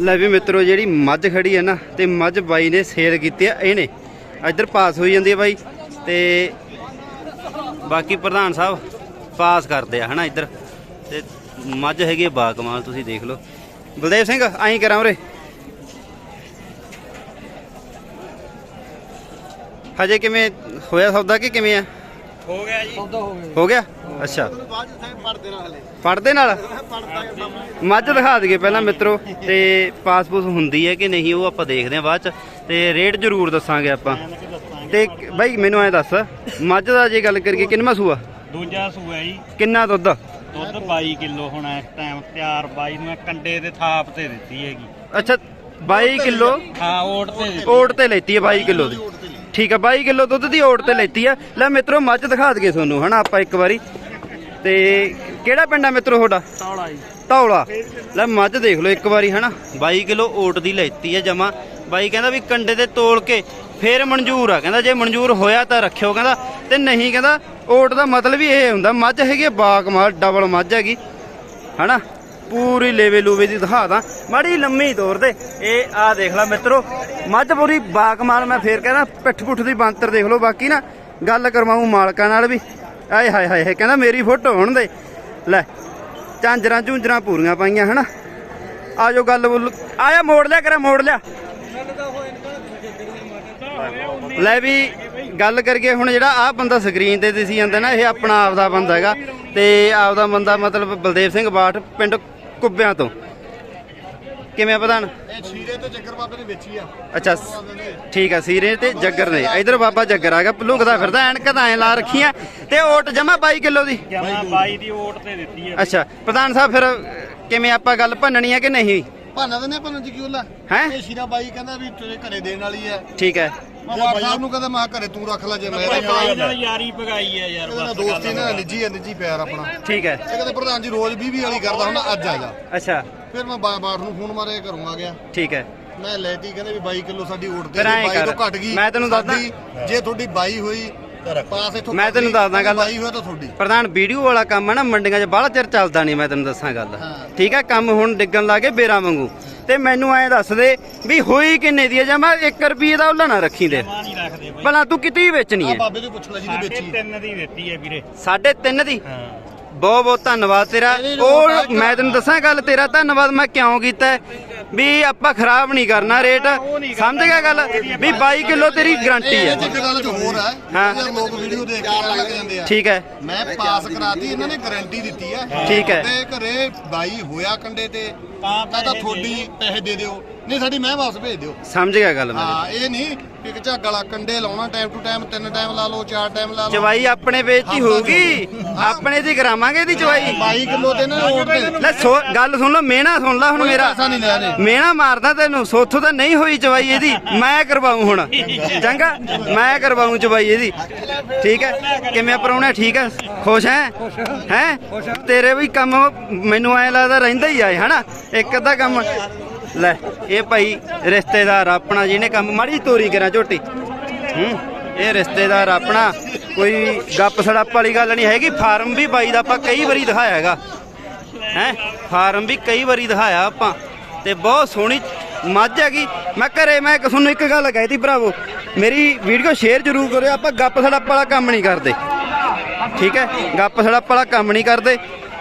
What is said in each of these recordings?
ਲੈ ਵੀ ਮਿੱਤਰੋ, ਜਿਹੜੀ ਮੱਝ ਖੜੀ ਹੈ ਨਾ, ਤੇ ਮੱਝ ਬਾਈ ਨੇ ਸੇਲ ਕੀਤੀ ਆ, ਇਹਨੇ। ਇੱਧਰ ਪਾਸ ਹੋਈ ਜਾਂਦੀ ਹੈ ਬਾਈ, ਤੇ ਬਾਕੀ ਪ੍ਰਧਾਨ ਸਾਹਿਬ ਪਾਸ ਕਰਦੇ ਆ, ਹਨਾ, ਇੱਧਰ। ਤੇ ਮੱਝ ਹੈਗੀ ਆ ਬਾ ਕਮਾਲ ਤੁਸੀਂ ਦੇਖ ਲਓ। ਬਲਦੇਵ ਸਿੰਘ ਐਂ ਕਰਾਂ ਉਰੇ। ਹਜੇ ਕਿਵੇਂ, ਹੋਇਆ ਸੌਦਾ ਕਿ ਕਿਵੇਂ ਆ? ਹੋ ਗਿਆ ਜੀ। ਹੋ ਗਿਆ ਅੱਛਾ। ਪੜਦੇ ਨਾਲ ਮੱਝ ਦਿਖਾ ਦਈਏ ਪਹਿਲਾਂ ਮਿੱਤਰੋ ਤੇ ਪਾਸਪੋਰਟ ਹੁੰਦੀ ਹੈ ਕਿ ਨਹੀਂ ਉਹ ਆਪਾਂ ਦੇਖਦੇ ਹਾਂ ਬਾਅਦ ਚ। ਤੇ ਰੇਟ ਜ਼ਰੂਰ ਦੱਸਾਂਗੇ ਆਪਾਂ। ਤੇ ਬਾਈ ਮੈਨੂੰ ਐ ਦੱਸ ਮੱਝ ਦਾ ਜੇ ਗੱਲ ਕਰੀਏ ਕਿੰਨਾ ਸੂਆ? ਦੂਜਾ ਸੂਆ ਜੀ। ਕਿੰਨਾ ਦੁੱਧ? ਦੁੱਧ 22 ਕਿਲੋ ਹੁਣ ਇਸ ਟਾਈਮ ਤਿਆਰ 22 ਨੂੰ ਕੰਡੇ ਤੇ ਥਾਪ ਤੇ ਦਿੱਤੀ ਹੈਗੀ। ਅੱਛਾ 22 ਕਿਲੋ? ਹਾਂ ਓਟ ਤੇ ਓਟ ਤੇ ਲੈਤੀ ਹੈ 22 ਕਿਲੋ ਦੀ। ਠੀਕ ਹੈ 22 ਕਿਲੋ ਦੁੱਧ ਦੀ ਓਟ ਤੇ ਲੈਤੀ ਆ। ਲੈ ਮਿੱਤਰੋ ਮੱਝ ਦਿਖਾ ਦਈਏ ਤੁਹਾਨੂੰ ਹਨਾ ਆਪਾਂ ਇੱਕ ਵਾਰੀ। ਤੇ ਕਿਹੜਾ ਪਿੰਡ ਆ ਮਿੱਤਰੋ ਤੁਹਾਡਾ? ਤੌਲਾ ਜੀ। ਧੌਲਾ। ਲੈ ਮੱਝ ਦੇਖ ਲਓ ਇੱਕ ਵਾਰੀ ਹਨਾ। 22 ਕਿਲੋ ਓਟ ਦੀ ਲੈਤੀ ਹੈ ਜਮਾ। ਬਾਈ ਕਹਿੰਦਾ ਵੀ ਕੰਡੇ ਤੇ ਤੋਲ ਕੇ ਫੇਰ ਮਨਜ਼ੂਰ ਆ। ਕਹਿੰਦਾ ਜੇ ਮਨਜ਼ੂਰ ਹੋਇਆ ਤਾਂ ਰੱਖਿਓ ਕਹਿੰਦਾ। ਤੇ ਨਹੀਂ ਕਹਿੰਦਾ ਓਟ ਦਾ ਮਤਲਬ ਹੀ ਇਹ ਹੁੰਦਾ ਮੱਝ ਹੈਗੀ ਆ ਬਾਕਮਾਲ ਡਬਲ ਮੱਝ ਹੈਗੀ ਹਨਾ। ਪੂਰੀ ਲੇਵੇ ਲੂਵੇ ਦੀ ਦਿਖਾ ਦਾਂ। ਮਾੜੀ ਲੰਮੀ ਤੌਰ ਤੇ। ਇਹ ਆ ਦੇਖ ਲੈ ਮਿੱਤਰੋ ਮੱਝ ਪੂਰੀ ਬਾਕਮਾਲ, ਮੈਂ ਫੇਰ ਕਹਿੰਦਾ ਪਿੱਠ ਪੁੱਠ ਦੀ ਬਾਂਤਰ ਦੇਖ ਲਓ ਬਾਕੀ ਨਾ। ਗੱਲ ਕਰਵਾਉਂ ਮਾਲਕਾਂ ਨਾਲ ਵੀ। ਆਏ ਹਾਏ ਹਾਏ ਕਹਿੰਦਾ ਮੇਰੀ ਫੋਟੋ ਹੋਣ ਦੇ। ਲੈ, ਝਾਂਜਰਾਂ ਝੁੰਜਰਾਂ ਪੂਰੀਆਂ ਪਾਈਆਂ, ਹਨਾ? ਆ ਆਜੋ ਗੱਲ ਬੋਲ, ਆਇਆ ਮੋੜ ਲਿਆ ਕਰਾ, ਮੋੜ ਲਿਆ। ਲੈ ਵੀ ਗੱਲ ਕਰੀਏ ਹੁਣ ਜਿਹੜਾ ਆ ਬੰਦਾ ਸਕਰੀਨ ਤੇ ਦਿਸੀ ਜਾਂਦਾ ਨਾ, ਇਹ ਆਪਣਾ ਆਪਦਾ ਬੰਦਾ ਹੈਗਾ। ਤੇ ਆਪਦਾ ਬੰਦਾ ਮਤਲਬ ਬਲਦੇਵ ਸਿੰਘ ਬਾਠ, ਪਿੰਡ ਕੁੱਬਿਆਂ ਤੋਂ। ਕਿਵੇਂ ਆ ਪ੍ਰਧਾਨ? ਇਹ ਛੀਰੇ ਤੇ ਚੱਕਰ ਬਾਬੇ ਨੇ ਵੇਚੀ ਆ। ਅੱਛਾ ਠੀਕ ਆ ਸੀਰੇ ਤੇ ਜੱਗਰ ਨੇ। ਇਧਰ ਬਾਬਾ ਜੱਗਰ ਆ ਗਿਆ ਲੁਕਦਾ ਫਿਰਦਾ ਐਨਕਾਂ ਤਾਂ ਐ ਲਾ ਰੱਖੀਆਂ। ਤੇ ਓਟ ਜਮਾ 22 ਕਿਲੋ ਦੀ? ਜਮਾ 22 ਦੀ। ਓਟ ਤੇ ਦਿੱਤੀ ਹੈ ਅੱਛਾ ਪ੍ਰਧਾਨ ਸਾਹਿਬ ਫਿਰ ਅਹ, ਕਿਵੇਂ ਆਪਾਂ ਗੱਲ ਭੰਨਣੀ ਆ ਕਿ ਨਹੀਂ? ਭਾਨਾ ਦਿੰਦੇ ਆ ਭਾਨਾ ਜੀ ਕਿਉਂ ਲਾ ਹੈਂ? ਇਹ ਸ਼ੀਰਾ ਬਾਈ ਕਹਿੰਦਾ ਵੀ ਤੇਰੇ ਘਰੇ ਦੇਣ ਵਾਲੀ ਆ। ਠੀਕ ਹੈ। ਮੈਂ ਬਾਬਾ ਸਾਹਿਬ ਨੂੰ ਕਹਿੰਦਾ ਮੈਂ ਕਿਹਾ ਘਰੇ ਤੂੰ ਰੱਖ ਲੈ ਜੇ ਮੈਂ ਬਾਈ ਰੱਖਾਂ ਨਾਲ ਯਾਰੀ ਪਗਾਈ ਹੈ ਯਾਰ ਇਹਦਾ ਬਸ ਦੋਸਤੀ ਨਾ ਨਿੱਜੀ ਆ ਨਿੱਜੀ ਪਿਆਰ ਆਪਣਾ। ਠੀਕ ਹੈ। ਇਹ ਕਹਿੰਦੇ ਪ੍ਰਧਾਨ ਜੀ ਰੋਜ਼ 20 20 ਵਾਲੀ ਕਰਦਾ ਹੁੰਦਾ ਅੱਜ ਆ ਜਾ। ਅੱਛਾ। ਫਿਰ ਮੈਂ ਬਾ- ਬਾਠ ਨੂੰ ਫੋਨ ਮਾਰੇ ਘਰੋਂ ਆ ਗਿਆ। ਠੀਕ ਹੈ। ਮੈਂ ਲੈਤੀ ਕਹਿੰਦੇ ਵੀ 22 ਕਿਲੋ ਸਾਡੀ ਓਟ ਤੇ ਫਿਰ ਐਂ 22 ਕਰ, ਤੋਂ ਘਟ ਗਈ ਮੈਂ ਤੈਨੂੰ ਦੱਸਦਾ- ਜੇ ਤੁਹਾਡੀ 22 ਹੋਈ ਪਾਸ ਇਥੋਂ ਮੈਂ ਤੈਨੂੰ ਦੱਸਦਾ ਗੱਲ। 22 ਹੋਇਆ ਤਾਂ ਤੁਹਾਡੀ। ਪ੍ਰਧਾਨ ਵੀਡੀਓ ਵਾਲਾ ਕੰਮ ਹੈ ਨਾ ਮੰਡੀਆਂ 'ਚ ਬਾਹਲਾ ਚਿਰ ਚੱਲਦਾ ਨਹੀਂ ਮੈਂ ਤੈਨੂੰ ਦੱਸਾਂ ਗੱਲ। ਠੀਕ ਹੈ ਕੰਮ ਹੁਣ ਡਿੱਗਣ ਲੱਗੇ ਬੇਰਾ ਵਾਂਗੂ। ਤੇ ਮੈਨੂੰ ਐਂ ਦੱਸ ਦੇ ਵੀ ਹੋਈ ਕਿੰਨੇ ਦੀ ਹੈ? ਜਾਂ ਮੈਂ 1 ਰੁਪਏ ਦਾ ਉੱਲਾ ਨਾ ਰੱਖੀ ਦੇ। ਭਲਾ ਤੂੰ ਕਿਤੇ ਹੀ ਵੇਚਣੀ ਆ ਹੈ ਬਾਬੇ ਤੋਂ ਪੁੱਛ ਲੈ ਜਿਹਨੇ ਵੇਚੀ ਦੀ ਦਿੱਤੀ ਹੈ ਵੀਰੇ। ਸਾਢੇ ਤਿੰਨ ਦੀ? ਹਾਂ। ਬਹੁਤ ਬਹੁਤ ਧੰਨਵਾਦ ਤੇਰਾ। ਉਹ ਮੈਂ ਤੈਨੂੰ ਦੱਸਾਂ ਗੱਲ ਤੇਰਾ। ਧੰਨਵਾਦ ਮੈਂ ਕਿਉਂ ਕੀਤਾ? ਵੀ ਆਪਾਂ ਖਰਾਬ ਨਹੀਂ ਕਰਨਾ ਰੇਟ। ਸਮਝ ਗਿਆ ਗੱਲ? ਵੀ 22 ਕਿਲੋ ਤੇਰੀ ਗਾਰੰਟੀ ਹੈ। ਇੱਕ ਗੱਲ ਚ ਹੋਰ ਹੈ। ਹਾਂ। ਜਿਹੜੇ ਲੋਕ ਵੀਡੀਓ ਦੇਖ ਕੇ ਕਹਿਣ ਲੱਗ ਜਾਂਦੇ ਆ। ਠੀਕ ਹੈ। ਮੈਂ ਪਾਸ ਕਰਾਤੀ ਇਹਨਾਂ ਨੇ ਗਾਰੰਟੀ ਦਿੱਤੀ ਆ ਠੀਕ ਹੈ। ਤੇ ਘਰੇ ਬਾਈ ਹੋਇਆ ਕੰਡੇ ਤੇ ਤਾਂ ਤਾਂ ਤਾਂ ਤੁਹਾਡੀ ਪੈਸੇ ਦੇ ਦਿਓ। ਨਹੀਂ ਸਾਡੀ ਮੈਂ ਵਾਪਸ ਭੇਜ ਦਿਓ। ਸਮਝ ਗਿਆ ਗੱਲ ਮੈਂ ਹਾਂ ਇਹ ਨਹੀਂ ਕਿ ਇੱਕ ਝੱਗ ਵਾਲਾ ਕੰਡੇ ਲਾਉਣਾ ਟਾਈਮ ਟੂ ਟਾਈਮ ਤਿੰਨ ਟਾਈਮ ਲਾ ਲਓ ਚਾਰ ਟਾਈਮ ਲਾ ਲਓ। ਚਵਾਈ ਆਪਣੇ ਵੇਚ ਹੀ ਹੋਊਗੀ। ਆਪਣੇ ਦੀ ਕਰਾਵਾਂਗੇ ਇਹਦੀ ਚਵਾਈ 22 ਕਿਲੋ ਤੇ ਨਾ ਓਟ ਤੇ। ਲੈ ਸੋ ਗੱਲ ਸੁਣ ਲਓ ਮੇਣਾ ਸੁਣ ਲੈ ਹੁਣ ਕੋਈ ਮੇਰਾ। ਪੈਸਾ ਨਹੀਂ ਲਿਆ ਨੇ ਮੇਣਾ ਮਾਰਦਾ ਤੈਨੂੰ ਸੋਥੋਂ ਤਾਂ ਨਹੀਂ ਹੋਈ ਚਵਾਈ ਇਹਦੀ। ਮੈਂ ਕਰਵਾਉਂ ਹੁਣ। ਚੰਗਾ? ਮੈਂ ਕਰਵਾਉਂ ਚਵਾਈ ਇਹਦੀ। ਠੀਕ ਹੈ? ਕਿਵੇਂ ਪਰਉਣਾ ਠੀਕ ਹੈ? ਖੁਸ਼ ਹੈ? ਹੈ? ਤੇਰੇ ਵੀ ਕੰਮ ਮੈਨੂੰ ਐ ਲੱਗਦਾ ਰਹਿੰਦਾ ਹੀ ਆਏ ਹਨਾ? ਇੱਕ ਅੱਧਾ ਕੰਮ ਲੈ, ਇਹ ਭਾਈ ਰਿਸ਼ਤੇਦਾਰ ਆਪਣਾ, ਜਿਹਨੇ ਕੰਮ ਮਾੜੀ ਜਿਹੀ ਤੋਰੀ ਕਰਾਂ, ਝੋਟੀ। ਹੂੰ, ਇਹ ਰਿਸ਼ਤੇਦਾਰ ਆਪਣਾ, ਕੋਈ ਗੱਪ ਸੜੱਪ ਵਾਲੀ ਗੱਲ ਨਹੀਂ ਹੈਗੀ, ਫਾਰਮ ਵੀ ਬਾਈ ਦਾ ਆਪਾਂ ਕਈ ਵਾਰੀ ਦਿਖਾਇਆ ਹੈਗਾ। ਹੈ, ਫਾਰਮ ਵੀ ਕਈ ਵਾਰੀ ਦਿਖਾਇਆ ਆਪਾਂ, ਤੇ ਬਹੁਤ ਸੋਹਣੀ ਮੱਝ ਹੈਗੀ। ਮੈਂ ਘਰੇ, ਮੈਂ ਇੱਕ ਤੁਹਾਨੂੰ ਇੱਕ ਗੱਲ ਕਹਿਤੀ ਭਰਾਵੋ, ਮੇਰੀ ਵੀਡੀਓ ਸ਼ੇਅਰ ਜ਼ਰੂਰ ਕਰਿਓ, ਆਪਾਂ ਗੱਪ ਸੜੱਪ ਵਾਲਾ ਕੰਮ ਨਹੀਂ ਕਰਦੇ। ਠੀਕ ਹੈ, ਗੱਪ ਸੜੱਪ ਵਾਲਾ ਕੰਮ ਨਹੀਂ ਕਰਦੇ।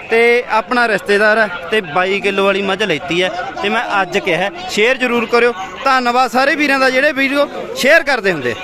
ਤੇ ਆਪਣਾ ਰਿਸ਼ਤੇਦਾਰ ਹੈ ਤੇ 22 ਕਿਲੋ ਵਾਲੀ ਮੱਝ ਲੈਤੀ ਹੈ ਤੇ ਮੈਂ ਅੱਜ ਕਿਹਾ ਸ਼ੇਅਰ ਜ਼ਰੂਰ ਕਰਿਓ। ਧੰਨਵਾਦ ਸਾਰੇ ਵੀਰਾਂ ਦਾ ਜਿਹੜੇ ਵੀਡੀਓ ਸ਼ੇਅਰ ਕਰਦੇ ਹੁੰਦੇ।